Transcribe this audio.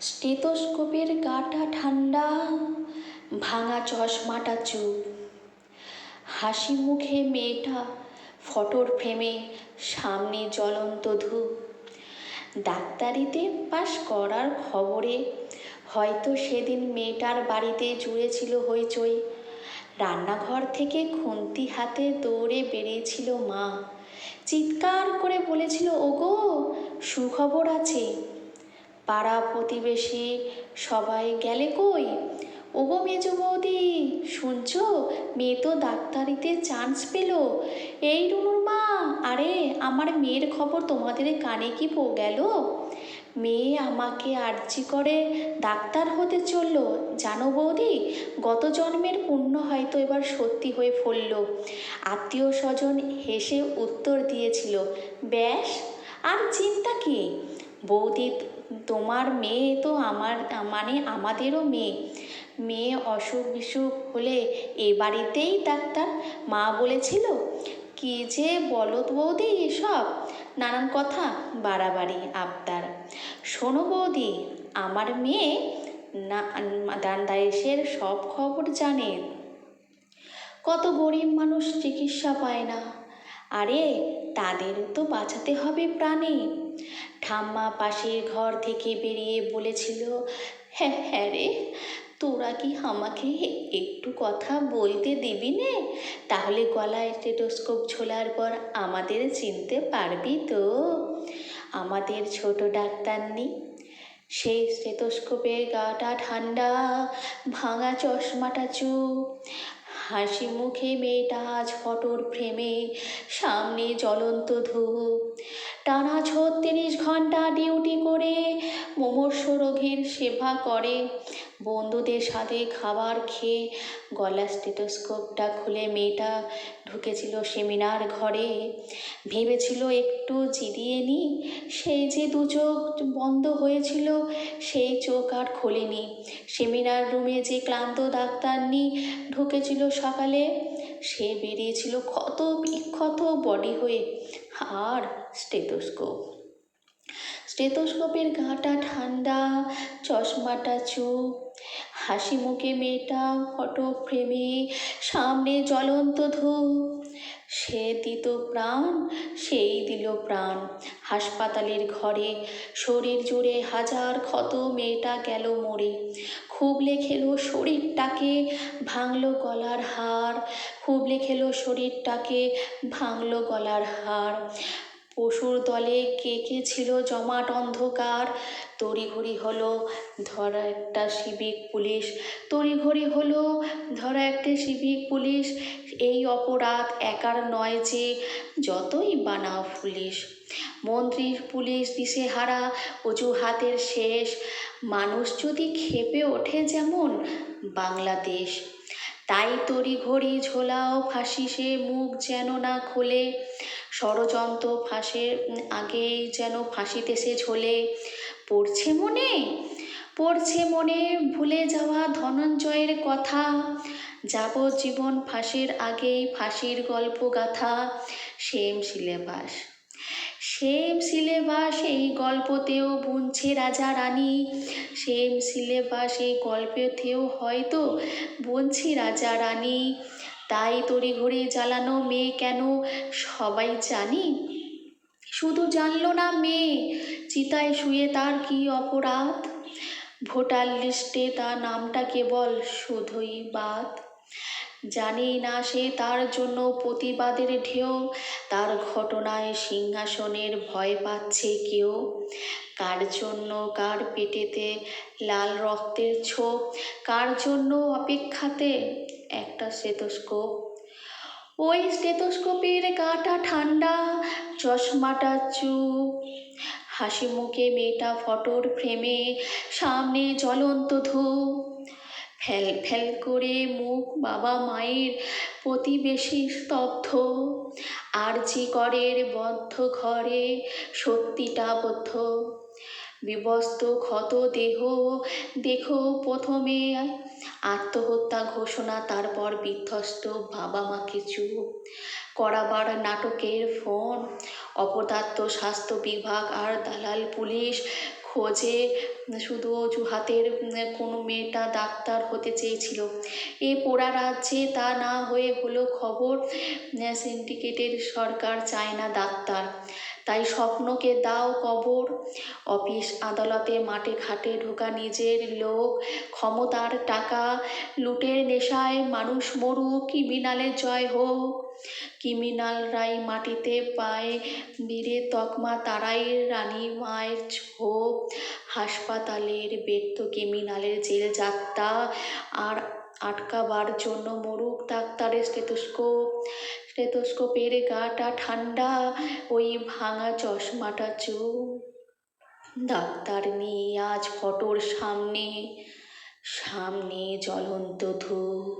স্টেথোস্কোপের গাটা ঠান্ডা, ভাঙা চশমাটা চুপ। হাসি মুখে মেয়েটা ফটোর ফ্রেমে সামনে জ্বলন্ত ধূপ। ডাক্তারিতে পাশ করার খবরে হয়তো সেদিন মেয়েটার বাড়িতে জুড়েছিল হইচই। রান্নাঘর থেকে খুন্তি হাতে দৌড়ে বেরিয়েছিল মা। চিৎকার করে বলেছিল, ওগো, সুখবর আছে। পাড়া প্রতিবেশী সবাই গেলে কই? ওগো মেজো বৌদি, শুনছো? মেয়ে তো ডাক্তারিতে চান্স পেল। এই রুনুর মা, আরে আমার মেয়ের খবর তোমাদের কানে কি পো গেল? মেয়ে আমাকে আর্জি করে ডাক্তার হতে চলল। জানো বৌদি, গত জন্মের পুণ্য হয়তো এবার সত্যি হয়ে ফলল। আত্মীয় স্বজন হেসে উত্তর দিয়েছিল, ব্যাস, আর চিন্তা কি? বৌদি তোমার মেয়ে তো আমার মানে আমাদেরও মেয়ে। মেয়ে অসুখ বিসুখ হলে এ বাড়িতেই ডাক্তার। মা বলেছিল, কি যে বলো বৌদি এসব? নানান কথা, বাড়াবাড়ি, আবদার। শোনো বৌদি, আমার মেয়ে না, দান্দায়েশের সব খবর জানে। কত গরিব মানুষ চিকিৎসা পায় না। আরে তাদেরও তো বাঁচাতে হবে প্রাণে। ঠাম্মা পাশের ঘর থেকে বেরিয়ে বলেছিল হ্যাঁ হ্যাঁ রে, তোরা কি আমাকে একটু কথা বলতে দিবি নে? তাহলে গলায় স্টেটোস্কোপ ঝোলার পর আমাদের চিনতে পারবি তো। আমাদের ছোট ডাক্তার নেই সেই স্টেটোস্কোপের গাটা ঠান্ডা, ভাঙা চশমাটা চুপ হাসি মুখে মেয়েটা আজ ফটোর ফ্রেমে, সামনে জ্বলন্ত ধূপ টানা ছত্রিশ ঘণ্টা ডিউটি করে, মুমূর্ষ রোগীর সেবা করে। বন্ধুদের সাথে খাবার খেয়ে, গলা স্টেটোস্কোপটা খুলে মেয়েটা ঢুকেছিল সেমিনার ঘরে। ভেবেছিল একটু জিরিয়ে নি সেই যে দু চোখ বন্ধ হয়েছিল, সেই চোখ আর খোলেনি। সেমিনার রুমে যে ক্লান্ত ডাক্তারনি ঢুকেছিল সকালে, সে বেরিয়েছিল ক্ষত বিক্ষত বডি হয়ে। আর স্টেথোস্কোপ। স্টেথোস্কোপের গাটা ঠান্ডা, চশমাটা চুপ হাসি মুখে মেয়েটা ফটো ফ্রেমে, সামনে জ্বলন্ত ধূপ। সে দিত প্রাণ, সেই দিল প্রাণ। হাসপাতালের ঘরে শরীর জুড়ে হাজার ক্ষত মেয়েটা গেল মরে। খুবলে খেলো শরীরটাকে ভাঙলো গলার হার। খুবলে খেলো শরীরটাকে ভাঙলো গলার হার। পশুর দলে কে কে ছিল? জমাট অন্ধকার। তড়িঘড়ি হলো, ধরা একটা সিভিক পুলিশ। তড়িঘড়ি হলো, ধরা একটা সিভিক পুলিশ। এই অপরাধ একার নয় যে, যতই বানাও পুলিশ। মন্ত্রী পুলিশ দিশেহারা, অজুহাতের শেষ। মানুষ যদি খেপে ওঠে যেমন বাংলাদেশ, তাই তড়িঘড়ি ঝোলাও ফাঁসি সে মুখ যেন না খোলে। ষড়যন্ত্র ফাঁসের আগেই যেন ফাঁসিতে সে ঝোলে। পড়ছে মনে পড়ছে মনে ভুলে যাওয়া ধনঞ্জয়ের কথা। যাবজ্জীবন ফাঁসির আগেই ফাঁসির গল্প গাথা। সেম সিলেবাস সেম সিলেবাস এই গল্পতেও বুনছে রাজা রানী। সেম সিলেবাস এই গল্পেতেও হয়তো বুনছি রাজা রানী। তাই তড়িঘড়ি জ্বালানো মেয়ে কেন? সবাই জানি। শুধু জানলো না মেয়ে, চিতায় শুয়ে তার কি অপরাধ? ভোটার লিস্টে তার নামটা কেবল শুধুই বাদ। জানি না সে তার জন্য প্রতিবাদের ঢেউ, তার ঘটনায় সিংহাসনের ভয় পাচ্ছে কেউ। কার জন্য কার পেটেতে লাল রক্তের ছোপ, কার জন্য অপেক্ষাতে একটা স্টেথোস্কোপ? ওই স্টেথোস্কোপের গাটা ঠান্ডা, চশমাটা চুপ। হাসি মুখে মেয়েটা ফটোর ফ্রেমে সামনে জ্বলন্ত ধূপ। ফেল ফেল করে মুখ বাবা মায়ের প্রতিবেশী স্তব্ধ। আর জি করের বদ্ধ ঘরে সত্যিটা বদ্ধ। বিবস্ত ক্ষত দেহ, দেখো প্রথমে আত্মহত্যা ঘোষণা, তারপর বিধ্বস্ত বাবা মাকে চুপ করাবার নাটকের ফোন, অপদার্থ স্বাস্থ্য বিভাগ আর দালাল পুলিশ খোঁজে শুধু অজুহাতের কোনো মেয়েটা ডাক্তার হতে চেয়েছিল। এ পোড়া রাজ্যে তা না হয়ে হলো খবর, সিন্ডিকেটের সরকার চায় না ডাক্তার। তাই স্বপ্নকে দাও কবর। অফিস, আদালতে, মাঠে ঘাটে ঢোকা নিজের লোক। ক্ষমতার টাকা, লুটের নেশায় মানুষ মরুক ক্রিমিনালের জয় হোক। ক্রিমিনালরাই মাটিতে পায় বীরের তকমা তারাই রানী মায়ের ছোপ হাসপাতালের তো ক্রিমিনালের জেল যাত্রা, আর আটকাবার জন্য মরুক ডাক্তারের স্টেথোস্কোপ। স্টেথোস্কোপের গাটা ঠান্ডা, ওই ভাঙা চশমাটা চুপ ডাক্তার নেই আজ ফটোর সামনে সামনে জ্বলন্ত ধূপ